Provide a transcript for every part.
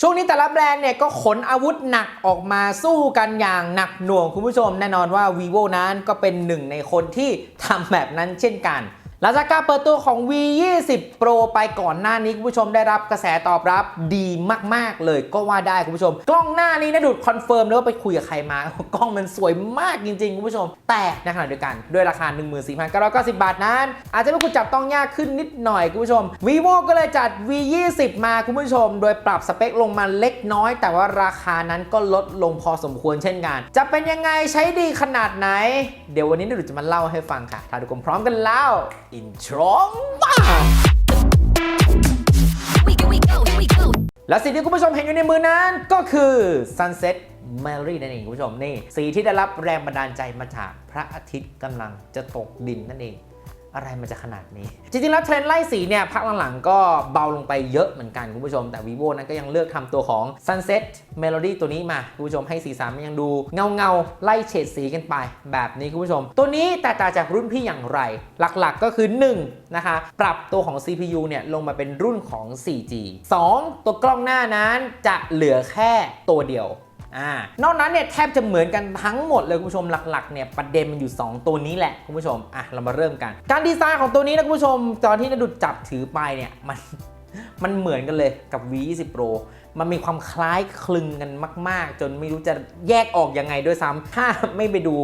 ช่วงนี้แต่ละแบรนด์เนี่ยก็ขนอาวุธหนักออกมาสู้กันอย่างหนักหน่วงคุณผู้ชม แน่นอนว่า vivo นั้นก็เป็นหนึ่งในคนที่ทำแบบนั้นเช่นกัน หลังจากการเปิดตัวของ V 2 0 Pro ไปก่อนหน้านี้คุณผู้ชมได้รับกระแสตอบรับดีมาก ๆ เลยก็ว่าได้คุณผู้ชม กล้องหน้านี้นะดุดคอนเฟิร์มเลยว่าไปคุยกับใครมา กล้องมันสวยมากจริง ๆ คุณผู้ชม แต่ในขณะเดียวกันด้วยราคา 14,990 บาทนั้น อาจจะเป็นคุณจับต้องยากขึ้นนิดหน่อยคุณผู้ชม vivo ก็เลยจัด V 2 0 มาคุณผู้ชม โดยปรับสเปคลงมาเล็กน้อย แต่ว่าราคานั้นก็ลดลงพอสมควรเช่นกัน จะเป็นยังไงใช้ดีขนาดไหน เดี๋ยววันนี้เราจะมาเล่าให้ฟังค่ะถ้าทุกคนพร้อมกันแล้วอินทรมาและสิ่งที่คุณผู้ชมเห็นอยู่ในมือนั้นก็คือ Sunset m a r y นั่นเองคุณผู้ชมนี่สีที่ได้รับแรงบันดาลใจมาจากพระอาทิตย์กำลังจะตกดินนั่นเอง อะไรมันจะขนาดนี้ จริงๆ แล้วเทรนด์ไล่สีเนี่ยพักหลังๆ ก็เบาลงไปเยอะเหมือนกันคุณผู้ชม แต่ vivo นั้นก็ยังเลือกทำตัวของ sunset melody ตัวนี้มา คุณผู้ชมให้สีสันมันยังดูเงาเงาๆไล่เฉดสีกันไป แบบนี้คุณผู้ชม ตัวนี้แตกต่างจากรุ่นพี่อย่างไร หลักๆก็คือ 1 นะคะ ปรับตัวของ CPU เนี่ยลงมาเป็นรุ่นของ 4G 2 ตัวกล้องหน้านั้นจะเหลือแค่ตัวเดียว อ่านอกนั้นเนี่ยแทบจะเหมือนกันทั้งหมดเลยคุณผู้ชมหลักๆเนี่ยประเด็นมันอยู่ 2 ตัวนี้แหละคุณผู้ชมอะเรามาเริ่มกัน การดีไซน์ของตัวนี้นะคุณผู้ชมตอนที่นดุดจับถือไปเนี่ยมันมันเหมือนกันเลยกับ V20 Pro มันมีความคล้ายคลึงกันมาก ๆ จนไม่รู้จะแยกออกยังไงด้วยซ้ำถ้าไม่ไปดู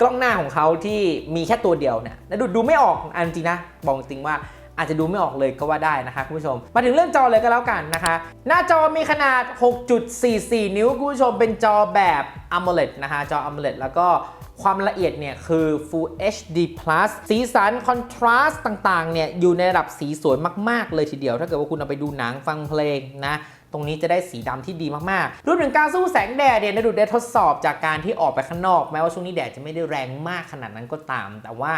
กล้องหน้าของเขาที่มีแค่ตัวเดียวเนี่ยนดุดูไม่ออกอันจริงนะบอกจริงว่า อาจจะดูไม่ออกเลยก็ว่าได้นะคะคุณผู้ชม มาถึงเรื่องจอเลยก็แล้วกันนะคะ หน้าจอมีขนาด 6.44 นิ้วคุณผู้ชมเป็นจอแบบ AMOLED นะคะจอ AMOLED แล้วก็ความละเอียดเนี่ยคือ Full HD Plus สีสันคอนทราสต์ต่างๆเนี่ยอยู่ในระดับสีสวยมากๆเลยทีเดียว ถ้าเกิดว่าคุณเอาไปดูหนังฟังเพลงนะตรงนี้จะได้สีดำที่ดีมากๆรวมถึงการสู้แสงแดดเนี่ยนดุดได้ทดสอบจากการที่ออกไปข้างนอก แม้ว่าช่วงนี้แดดจะไม่ได้แรงมากขนาดนั้นก็ตาม แต่ว่า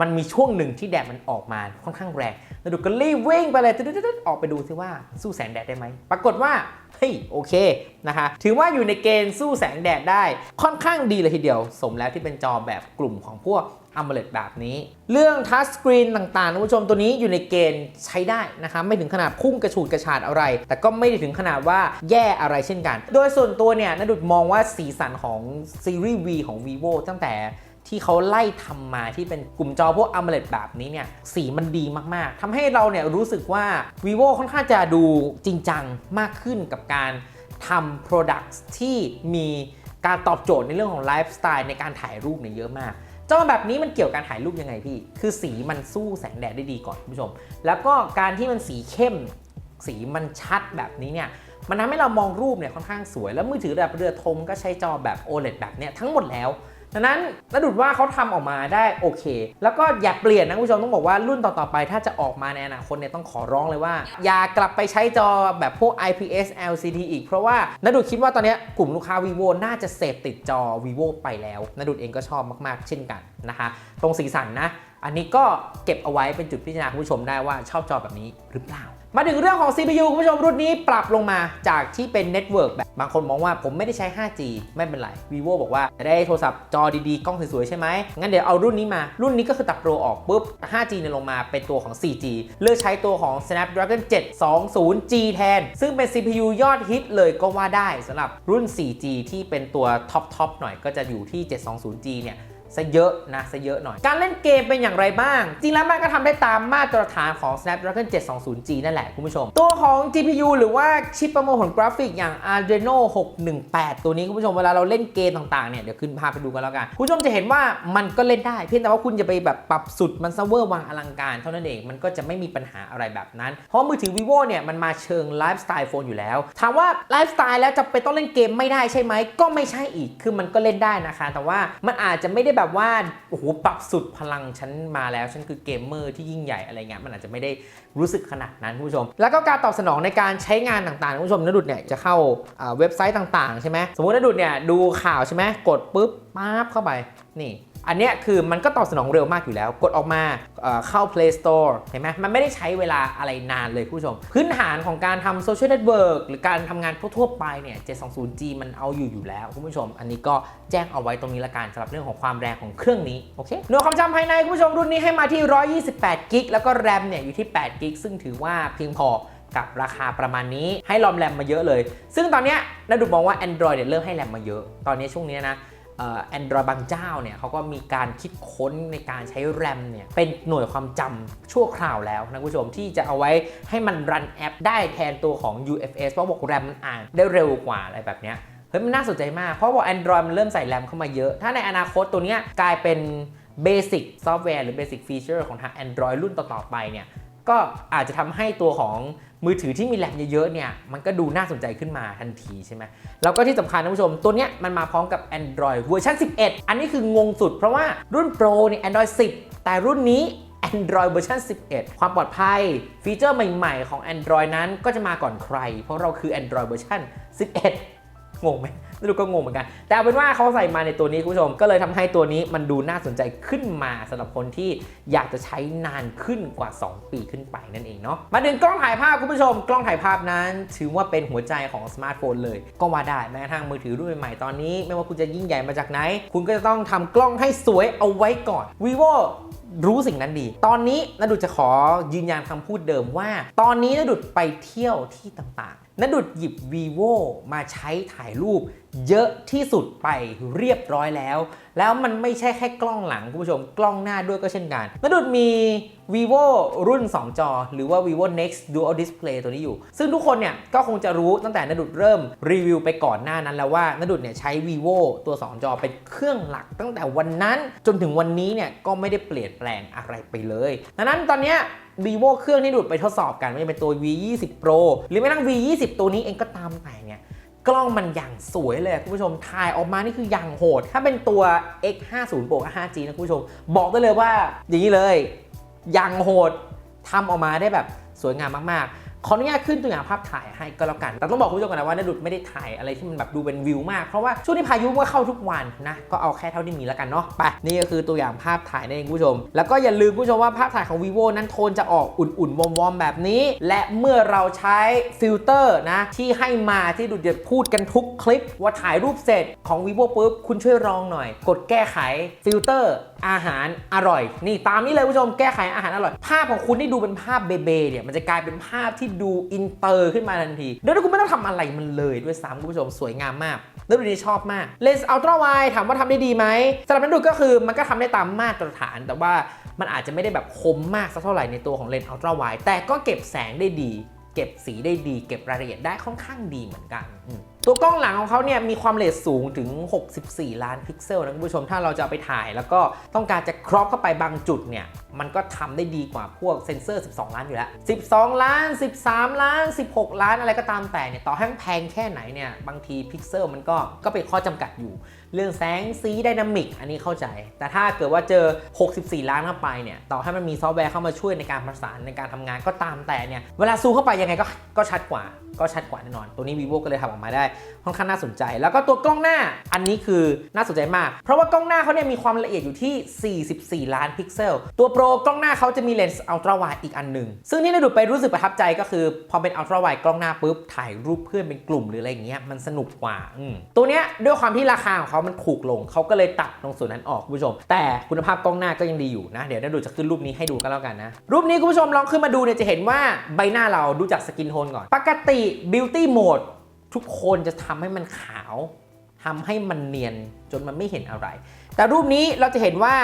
มันมีช่วงหนึ่งที่แดดมันออกมาค่อนข้างแรงนดุดก็รีบวิ่งไปเลยตึ๊ดๆๆออกไปดูซิว่าสู้แสงแดดได้ไหม ปรากฏว่า เฮ้ย โอเคนะคะ ถือว่าอยู่ในเกณฑ์สู้แสงแดดได้ค่อนข้างดีเลยทีเดียว สมแล้วที่เป็นจอแบบกลุ่มของพวก AMOLED แบบนี้ เรื่องทัชสกรีนต่างๆนะคุณผู้ชมตัวนี้อยู่ในเกณฑ์ใช้ได้นะคะไม่ถึงขนาดพุ่งกระฉูดกระชาดอะไร แต่ก็ไม่ได้ถึงขนาดว่าแย่อะไรเช่นกัน โดยส่วนตัวเนี่ยนดุดมองว่าสีสันของซีรีส์ V ของ vivo ตั้งแต่ ที่เขาไล่ทำมาที่เป็นกลุ่มจอพวก AMOLED แบบนี้เนี่ยสีมันดีมากๆทำให้เราเนี่ยรู้สึกว่า vivo ค่อนข้างจะดูจริงจังมากขึ้นกับการทำ products ที่มีการตอบโจทย์ในเรื่องของไลฟ์สไตล์ในการถ่ายรูปเนี่ยเยอะมากจอแบบนี้มันเกี่ยวกับการถ่ายรูปยังไงพี่ คือสีมันสู้แสงแดดได้ดีก่อนคุณผู้ชม แล้วก็การที่มันสีเข้ม สีมันชัดแบบนี้เนี่ย มันทำให้เรามองรูปเนี่ยค่อนข้างสวย แล้วมือถือแบบเรือธงก็ใช้จอแบบ OLED แบบเนี้ยทั้งหมดแล้ว ดังนั้นระดุดว่าเขาทำออกมาได้โอเค แล้วก็อย่าเปลี่ยนนะคุณผู้ชมต้องบอกว่ารุ่นต่อๆไป ถ้าจะออกมาในอนาคตเนี่ยต้องขอร้องเลยว่า อย่ากลับไปใช้จอแบบพวก IPS LCD อีก เพราะว่านดุดคิดว่าตอนนี้กลุ่มลูกค้า vivo น่าจะเสพติดจอ vivo ไปแล้วนดุดเองก็ชอบมากๆ เช่นกันนะคะ ตรงสีสันนะ อันนี้ก็เก็บเอาไว้เป็นจุดพิจารณาคุณผู้ชมได้ว่าชอบจอแบบนี้หรือเปล่า มาถึงเรื่องของ CPU คุณผู้ชมรุ่นนี้ปรับลงมาจากที่เป็นเน็ตเวิร์กแบบบางคนมองว่าผมไม่ได้ใช้ 5G ไม่เป็นไร vivo บอกว่าจะได้โทรศัพท์จอดีๆ กล้องสวยๆ ใช่ไหม งั้นเดี๋ยวเอารุ่นนี้มา รุ่นนี้ก็คือตัดโปรออกปุ๊บ 5G เนี่ยลงมาเป็นตัวของ 4G เลือกใช้ตัวของ Snapdragon 720G แทน ซึ่งเป็น CPU ยอดฮิตเลยก็ว่าได้สำหรับรุ่น 4G ที่เป็นตัวท็อปๆหน่อยก็จะอยู่ที่ 720G เนี่ย ซะเยอะนะซะเยอะหน่อย การเล่นเกมเป็นอย่างไรบ้าง จริงแล้วมันก็ทำได้ตามมาตรฐานของ Snapdragon 720G นั่นแหละคุณผู้ชม ตัวของ GPU หรือว่าชิปประมวลผลกราฟิกอย่าง Adreno 618 ตัวนี้คุณผู้ชมเวลาเราเล่นเกมต่างๆเนี่ยเดี๋ยวขึ้นภาพไปดูกันแล้วกัน คุณผู้ชมจะเห็นว่ามันก็เล่นได้ เพียงแต่ว่าคุณจะไปแบบปรับสุดมันเซเวอร์วางอลังการเท่านั้นเองมันก็จะไม่มีปัญหาอะไรแบบนั้น เพราะมือถือ vivo เนี่ยมันมาเชิงไลฟ์สไตล์โฟนอยู่แล้วถามว่าไลฟ์สไตล์แล้วจะไปต้องเล่นเกมไม่ได้ใช่ไหมก็ไม่ใช่อีก คือมันก็เล่นได้นะคะ แต่ว่ามันอาจจะไม่ได้แบบว่าโอ้โหปรับสุดพลังฉันมาแล้วฉันคือเกมเมอร์ที่ยิ่งใหญ่อะไรเงี้ยมันอาจจะไม่ได้รู้สึกขนาดนั้นผู้ชม แล้วก็การตอบสนองในการใช้งานต่างๆผู้ชมนดุดเนี่ยจะเข้าอ่าเว็บไซต์ต่างๆใช่ไหมสมมตินดุดเนี่ยดูข่าวใช่ไหมกดปุ๊บปั๊บเข้าไปนี่ อันเนี้ยคือมันก็ตอบสนองเร็วมากอยู่แล้ว กดออกมาเข้า Play Store เห็นไหมมันไม่ได้ใช้เวลาอะไรนานเลยคุณผู้ชม พื้นฐานของการทำโซเชียลเน็ตเวิร์กหรือการทำงานทั่วๆไปเนี่ย 720G มันเอาอยู่อยู่แล้ว คุณผู้ชม อันนี้ก็แจ้งเอาไว้ตรงนี้ละกันสำหรับเรื่องของความแรงของเครื่องนี้ โอเคหน่วยความจำภายในคุณผู้ชมรุ่นนี้ให้มาที่ 128กิกแล้วก็แรมเนี่ยอยู่ที่8กิกซึ่งถือว่าเพียงพอกับราคาประมาณนี้ให้รอมแรมมาเยอะเลย ซึ่งตอนนี้นาดุมองว่า Android เนี่ยเริ่มให้แรมมาเยอะ ตอนนี้ช่วงนี้นะ แอนดรอยบางเจ้าเนี่ยเขาก็มีการคิดค้นในการใช้แรมเนี่ยเป็นหน่วยความจำชั่วคราวแล้วนะคุณผู้ชมที่จะเอาไว้ให้มันรันแอปได้แทนตัวของ UFS เพราะบอกแรมมันอ่านได้เร็วกว่าอะไรแบบเนี้ยเฮ้ยมันน่าสนใจมาก เพราะว่า Android มันเริ่มใส่แรมเข้ามาเยอะ ถ้าในอนาคตตัวเนี้ยกลายเป็นเบสิกซอฟต์แวร์หรือเบสิกฟีเจอร์ของทาง Android รุ่นต่อ ๆ ไปเนี่ยก็อาจจะทำให้ตัวของ มือถือที่มีแรมเยอะๆเนี่ยมันก็ดูน่าสนใจขึ้นมาทันทีใช่ไหมแล้วก็ที่สำคัญนะคุณผู้ชม ตัวเนี้ยมันมาพร้อมกับ Android เวอร์ชัน 11 อันนี้คืองงสุดเพราะว่ารุ่น Pro เนี่ย Android 10 แต่รุ่นนี้ Android เวอร์ชัน11 ความปลอดภัย ฟีเจอร์ใหม่ๆของ Android นั้นก็จะมาก่อนใคร เพราะเราคือ Android เวอร์ชัน11 งงไหม ไม่รู้ก็งงเหมือนกัน แต่เอาเป็นว่าเขาใส่มาในตัวนี้คุณผู้ชม ก็เลยทำให้ตัวนี้มันดูน่าสนใจขึ้นมาสำหรับคนที่อยากจะใช้นานขึ้นกว่า 2 ปีขึ้นไปนั่นเองเนาะ มาถึงกล้องถ่ายภาพคุณผู้ชม กล้องถ่ายภาพนั้น ถือว่าเป็นหัวใจของสมาร์ทโฟนเลย ก็ว่าได้แม้กระทั่งมือถือรุ่นใหม่ตอนนี้ ไม่ว่าคุณจะยิ่งใหญ่มาจากไหน คุณก็จะต้องทำกล้องให้สวยเอาไว้ก่อน vivo รู้สิ่งนั้นดี ตอนนี้นดุดจะขอยืนยันคำพูดเดิมว่า ตอนนี้นดุดไปเที่ยวที่ต่างๆนดุดหยิบ vivo มาใช้ถ่ายรูป เยอะที่สุดไปเรียบร้อยแล้ว แล้วมันไม่ใช่แค่กล้องหลังคุณผู้ชม กล้องหน้าด้วยก็เช่นกันนดุดมี vivo รุ่น 2 จอ หรือว่า vivo next dual display ตัวนี้อยู่ ซึ่งทุกคนเนี่ยก็คงจะรู้ตั้งแต่นดุดเริ่มรีวิวไปก่อนหน้านั้นแล้วว่านดุดเนี่ยใช้ vivo ตัว 2 จอเป็นเครื่องหลักตั้งแต่วันนั้น จนถึงวันนี้เนี่ยก็ไม่ได้เปลี่ยนแปลงอะไรไปเลยดังนั้นตอนเนี้ย vivo เครื่องที่ดูดไปทดสอบกันไม่ว่าจะเป็นตัว v 2 0 pro หรือแม้กระทั่ง v 2 0ตัวนี้เองก็ตามแต่เนี่ย กล้องมันอย่างสวยเลยคุณผู้ชมถ่ายออกมานี่คืออย่างโหด ถ้าเป็นตัว x 5 0บวก 5g นะคุณผู้ชม บอกได้เลยว่าอย่างนี้เลยอย่างโหดทำออกมาได้แบบสวยงามมากๆ ขออนุญาตขึ้นตัวอย่างภาพถ่ายให้ก็แล้วกัน แต่ต้องบอกคุณผู้ชมก่อนนะว่านาดุดไม่ได้ถ่ายอะไรที่มันแบบดูเป็นวิวมาก เพราะว่าช่วงนี้พายุก็เข้าทุกวันนะ ก็เอาแค่เท่าที่มีแล้วกันเนาะ ไป นี่ก็คือตัวอย่างภาพถ่ายนั่นเองคุณผู้ชม แล้วก็อย่าลืมคุณผู้ชมว่าภาพถ่ายของ vivo นั้นโทนจะออกอุ่นๆวอมๆแบบนี้ และเมื่อเราใช้ฟิลเตอร์นะที่ให้มาที่ดุดจะพูดกันทุกคลิป ว่าถ่ายรูปเสร็จของ vivo ปุ๊บคุณช่วยลองหน่อย กดแก้ไขฟิลเตอร์ อาหารอร่อย นี่ตามนี้เลยคุณผู้ชมแก้ไขอาหารอร่อย ภาพของคุณที่ดูเป็นภาพเบเบเนี่ยมันจะกลายเป็นภาพที่ดูอินเตอร์ขึ้นมาทันทีโดยที่คุณไม่ต้องทำอะไรมันเลยด้วยซ้ำคุณผู้ชมสวยงามมากแล้วดูดีชอบมากเลนส์อัลตร้าไวถามว่าทำได้ดีไหมสำหรับนันดูก็คือมันก็ทำได้ตามมาตรฐาน แต่ว่ามันอาจจะไม่ได้แบบคมมากสักเท่าไหร่ในตัวของเลนส์อัลตร้าไวแต่ก็เก็บแสงได้ดี เก็บสีได้ดี เก็บรายละเอียดได้ค่อนข้างดีเหมือนกันอื ตัวกล้องหลังของเขาเนี่ยมีความเรทสูงถึง 64 ล้านพิกเซลนะคุณผู้ชม ถ้าเราจะเอาไปถ่ายแล้วก็ต้องการจะครอปเข้าไปบางจุดเนี่ย มันก็ทำได้ดีกว่าพวกเซนเซอร์ 12 ล้านอยู่แล้ว 12 ล้าน 13 ล้าน 16 ล้านอะไรก็ตามแต่เนี่ย ต่อให้แพงแค่ไหนเนี่ย บางทีพิกเซลมันก็ก็เป็นข้อจำกัดอยู่ เรื่องแสงสีไดนามิกอันนี้เข้าใจ แต่ถ้าเกิดว่าเจอ 64 ล้านเข้าไปเนี่ย ต่อให้มันมีซอฟต์แวร์เข้ามาช่วยในการประสานในการทำงานก็ตามแต่เนี่ย เวลาซูมเข้าไปยังไงก็ก็ชัดกว่า ก็ชัดกว่าแน่นอน ตัวนี้ vivo ก็เลยทำออกมาได้ค่อนข้างน่าสนใจ แล้วก็ตัวกล้องหน้าอันนี้คือน่าสนใจมาก เพราะว่ากล้องหน้าเขาเนี่ยมีความละเอียดอยู่ที่ 44 ล้านพิกเซล ตัวโปรกล้องหน้าเขาจะมีเลนส์อัลตร้าไวด์อีกอันหนึ่ง ซึ่งที่ได้ดูไปรู้สึกประทับใจก็คือ พอเป็นอัลตร้าไวด์กล้องหน้าปุ๊บถ่ายรูปเพื่อนเป็นกลุ่มหรืออะไรอย่างเงี้ยมันสนุกกว่าตัวเนี้ยด้วยความที่ราคาของเขามันถูกลงเขาก็เลยตัดตรงส่วนนั้นออกคุณผู้ชม แต่คุณภาพกล้องหน้าก็ยังดีอยู่นะเดี๋ยวได้ดูจะขึ้นรูปนี้ให้ดูกันแล้วกันนะรูปนี้คุณผู้ชมลองขึ้นมาดูเนี่ยจะเห็นว่าใบหน้าเราดูจากสกินโทนก่อน ปกติ beauty mode ทุกคนจะทำให้มันขาวทำให้มันเนียนจนมันไม่เห็นอะไร แต่รูปนี้เราจะเห็นว่า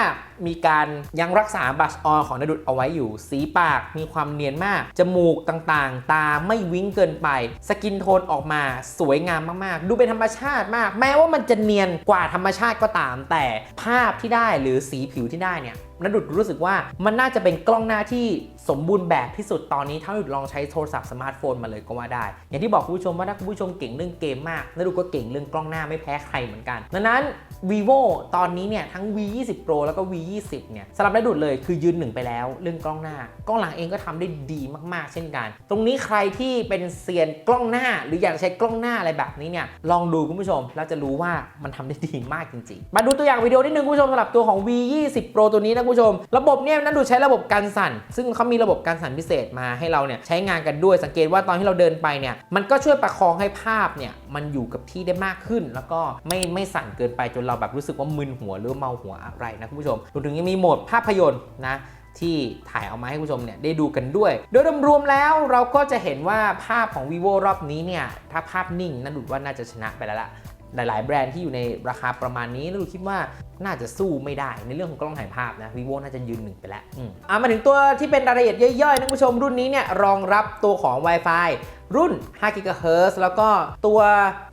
มีการยังรักษาบัชออนของนดุดเอาไว้อยู่ สีปากมีความเนียนมาก จมูกต่างๆ ตาไม่วิ้งเกินไป สกินโทนออกมาสวยงามมากๆ ดูเป็นธรรมชาติมาก แม้ว่ามันจะเนียนกว่าธรรมชาติก็ตาม แต่ภาพที่ได้หรือสีผิวที่ได้เนี่ย นดุดรู้สึกว่ามันน่าจะเป็นกล้องหน้าที่สมบูรณ์แบบที่สุดตอนนี้ถ้าดุดลองใช้โทรศัพท์สมาร์ทโฟนมาเลยก็ว่าได้ อย่างที่บอกคุณผู้ชมว่าถ้าคุณผู้ชมเก่งเรื่องเกมมากนดุดก็เก่งเรื่องกล้องหน้าไม่แพ้ใครเหมือนกัน ดังนั้น vivo ตอนนี้เนี่ยทั้ง v 2 0 pro แล้วก็ v 2 0เนี่ยสำหรับนดุดเลยคือยืนหนึ่งไปแล้ว เรื่องกล้องหน้ากล้องหลังเองก็ทำได้ดีมากๆ เช่นกัน ตรงนี้ใครที่เป็นเซียนกล้องหน้า หรืออยากใช้กล้องหน้าอะไรแบบนี้เนี่ยลองดูคุณผู้ชมแล้วจะรู้ว่ามันทำได้ดีมากจริงๆ มาดูตัวอย่างวิดีโอนิดนึงคุณผู้ชมสำหรับตัวของ v 2 0 pro ตัวนี้นะคุณผู้ชม ระบบเนี่ยนั่นดูใช้ระบบการสั่น ซึ่งเขามีระบบการสั่นพิเศษมาให้เราเนี่ยใช้งานกันด้วยสังเกตว่าตอนที่เราเดินไปเนี่ยมันก็ช่วยประคองให้ภาพเนี่ยมันอยู่กับที่ได้มากขึ้น แล้วก็ไม่ไม่สั่นเกินไปจนเราแบบรู้สึกว่ามึนหัวหรือเมาหัวอะไรนะคุณผู้ชมรวมถึงยังมีโหมดภาพยนตร์นะที่ถ่ายเอามาให้คุณผู้ชมเนี่ยได้ดูกันด้วย โดยรวมๆแล้วเราก็จะเห็นว่าภาพของ vivo รอบนี้เนี่ย ถ้าภาพนิ่งนั่นดูว่าน่าจะชนะไปแล้วล่ะ หลาย ๆ แบรนด์ที่อยู่ในราคาประมาณนี้แล้วคิดว่าน่าจะสู้ไม่ได้ในเรื่องของกล้องถ่ายภาพนะ vivo น่าจะยืนหนึ่งไปแล้วอ่ามาถึงตัวที่เป็นรายละเอียดย่อยๆนะคุณผู้ชมรุ่นนี้เนี่ยรองรับตัวของ Wi-Fi รุ่น 5 GHz แล้วก็ตัว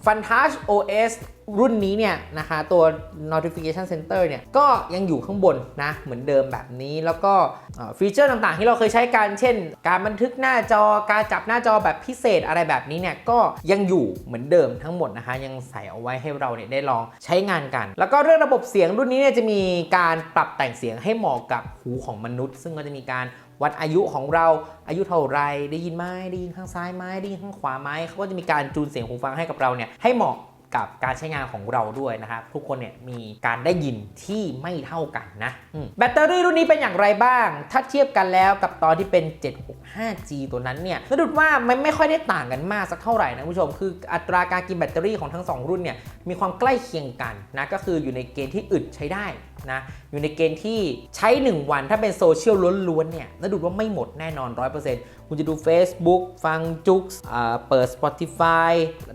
Fantouch OS รุ่นนี้เนี่ยนะคะตัว notification center เนี่ยก็ยังอยู่ข้างบนนะเหมือนเดิมแบบนี้แล้วก็ฟีเจอร์ต่างๆ ที่เราเคยใช้กันเช่น การบันทึกหน้าจอการจับหน้าจอแบบพิเศษอะไรแบบนี้เนี่ยก็ยังอยู่เหมือนเดิมทั้งหมดนะคะ ยังใส่เอาไว้ให้เราเนี่ยได้ลองใช้งานกัน แล้วก็เรื่องระบบเสียงรุ่นนี้เนี่ยจะมีการปรับแต่งเสียงให้เหมาะกับหูของมนุษย์ ซึ่งก็จะมีการวัดอายุของเราอายุเท่าไรได้ยินไหมได้ยินข้างซ้ายไหมได้ยินข้างขวาไหมเขาก็จะมีการจูนเสียงหูฟังให้กับเราเนี่ยให้เหมาะ กับการใช้งานของเราด้วยนะครับทุกคนเนี่ยมีการได้ยินที่ไม่เท่ากันนะแบตเตอรี่รุ่นนี้เป็นอย่างไรบ้าง ถ้าเทียบกันแล้วกับตอนที่เป็น 765G ตัวนั้นเนี่ยสะดุดว่ามันไม่ค่อยได้ต่างกันมากสักเท่าไหร่นะคุณผู้ชม คืออัตราการกินแบตเตอรี่ของทั้ง 2 รุ่นเนี่ยมีความใกล้เคียงกันนะก็คืออยู่ในเกณฑ์ที่อึดใช้ได้นะอยู่ในเกณฑ์ที่ใช้ 1 วันถ้าเป็นโซเชียลล้วนๆเนี่ยน่าดูว่าไม่หมดแน่นอน 100% คุณจะดู Facebook ฟังจุกเปิด Spotify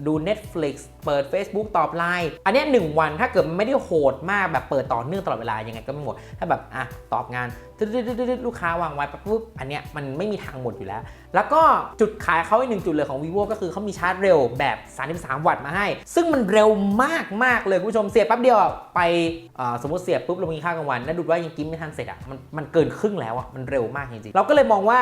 ดู Netflix เปิด Facebook ตอบไลน์อันนี้ยหนึ่งวันถ้าเกิดไม่ได้โหดมากแบบเปิดต่อเนื่องตลอดเวลายังไงก็ไม่หมด ถ้าแบบอะตอบงานตึ๊ดๆๆๆลูกค้าวางไว้ปั๊บปุ๊บอันเนี้ยมันไม่มีทางหมดอยู่แล้ว แล้วก็จุดขายเขาอีกหนึ่งจุดเลยของ vivo ก็คือเขามีชาร์จเร็วแบบ 33 วัตต์มาให้ ซึ่งมันเร็วมากมากๆเลยคุณผู้ชมเสียบแป๊บเดียวไปสมมติเสียบปุ๊บเรามีข้าวกลางวันแล้วดูว่ายังกินไม่ทันเสร็จอะมันมันเกินครึ่งแล้วอะมันเร็วมากจริงๆเราก็เลยมองว่า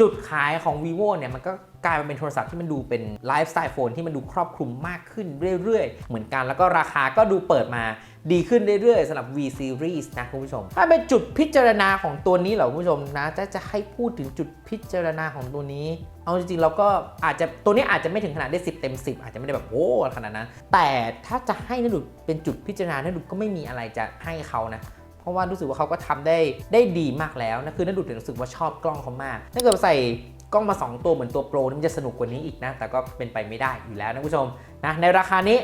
จุดขายของ vivo เนี่ยมันก็กลายมาเป็นโทรศัพท์ที่มันดูเป็นไลฟ์สไตล์โฟนที่มันดูครอบคลุมมากขึ้นเรื่อยๆ เหมือนกันแล้วก็ราคาก็ดูเปิดมาดีขึ้นเรื่อยๆสำหรับ V series นะคุณผู้ชม ถ้าเป็นจุดพิจารณาของตัวนี้เหรอคุณผู้ชมนะจะจะให้พูดถึงจุดพิจารณาของตัวนี้ เอาจริงๆเราก็อาจจะตัวนี้อาจจะไม่ถึงขนาดได้ 10 เต็ม 10 อาจจะไม่ได้แบบโอ้ขนาดนั้นแต่ถ้าจะให้นดุดเป็นจุดพิจารณานัดุดก็ไม่มีอะไรจะให้เขานะ ราะว่ารู้สึกว่าเขาก็ทำได้ได้ดีมากแล้วนะคือนัดุดเนี่ยรู้สึกว่าชอบกล้องเขามากถ้าเกิดใส่กล้องมา 2 ตัวเหมือนตัวโปรนี่มันจะสนุกกว่านี้อีกนะ แต่ก็เป็นไปไม่ได้อยู่แล้วนะคุณผู้ชมนะในราคานี้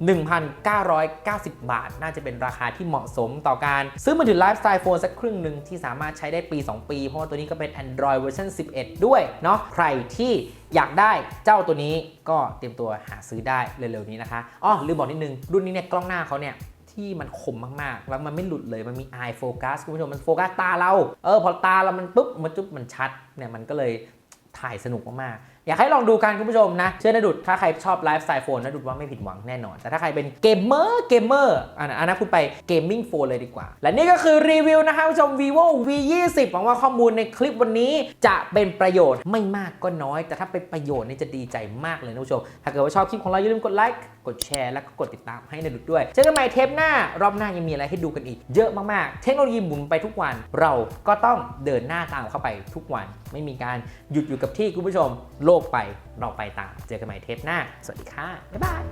11,990 บาท น่าจะเป็นราคาที่เหมาะสมต่อการซื้อมือถือไลฟ์สไตล์โฟนสักครึ่งหนึ่งที่สามารถใช้ได้ปี 2 ปี เพราะว่าตัวนี้ก็เป็น Android เวอร์ชัน11 ด้วยเนาะใครที่อยากได้เจ้าตัวนี้ก็เตรียมตัวหาซื้อได้เร็วๆนี้นะคะอ๋อลืมบอกนิดนึงรุ่นนี้เนี่ยกล้องหน้าเขาเนี่ย ที่มันคมมากๆ แล้วมันไม่หลุดเลยมันมี eye focus คุณผู้ชมมันโฟกัสตาเรา เออ พอตาเรามันปุ๊บมันจุ๊บมันชัดเนี่ยมันก็เลยถ่ายสนุกมากๆอยากให้ลองดูกันคุณผู้ชมนะ เชื่อนะดุดถ้าใครชอบไลฟ์สไตล์โฟนนะดุดว่าไม่ผิดหวังแน่นอน แต่ถ้าใครเป็นเกมเมอร์เกมเมอร์อันนั้นอันนั้นคุณไปเกมมิ่งโฟนเลยดีกว่า และนี่ก็คือรีวิวนะคะคุณผู้ชม vivo v 2 0หวังว่าข้อมูลในคลิปวันนี้จะเป็นประโยชน์ไม่มากก็น้อย แต่ถ้าเป็นประโยชน์นี่จะดีใจมากเลยนะคุณผู้ชม ถ้าเกิดว่าชอบคลิปของเราอย่าลืมกดไลค์กดแชร์แล้วก็กดติดตามให้นะดุดด้วยเจอกันใหม่เทปหน้ารอบหน้ายังมีอะไรให้ดูกันอีก เยอะมากๆ เทคโนโลยีหมุนไปทุกวัน เราก็ต้องเดินหน้าตามเข้าไปทุกวัน ไม่มีการหยุดอยู่กับที่คุณผู้ชมโลกไปเราไปตาม เจอกันใหม่เทปหน้า สวัสดีค่ะ บ๊ายบาย